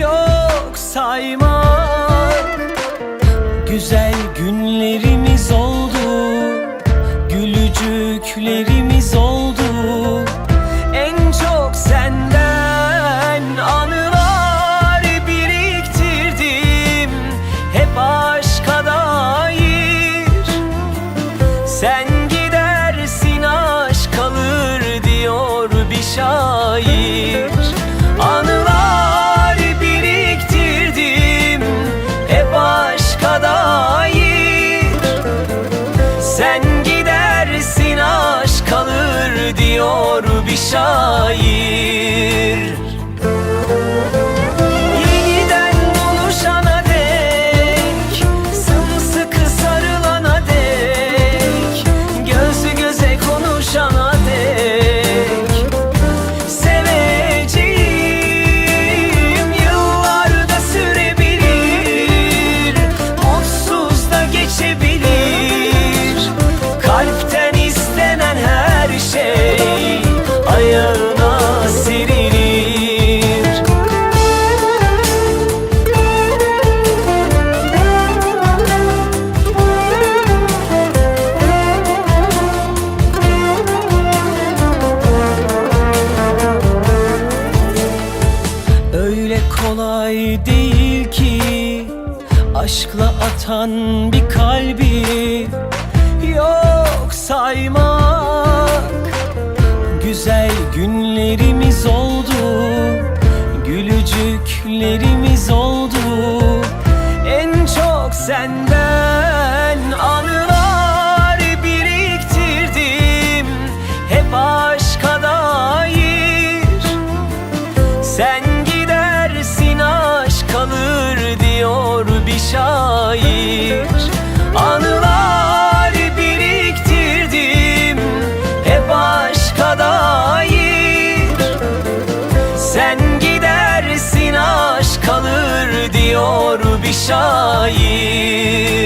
Yok saymak. Güzel günlerimiz oldu Gülücüklerimiz oldu şair değil ki. Aşkla atan bir kalbi Yok saymak. Güzel günlerimiz oldu Gülücüklerimiz oldu. En çok senden diyor bir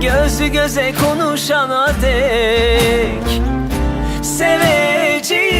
dek Göz göze konuşana dek Seveceğim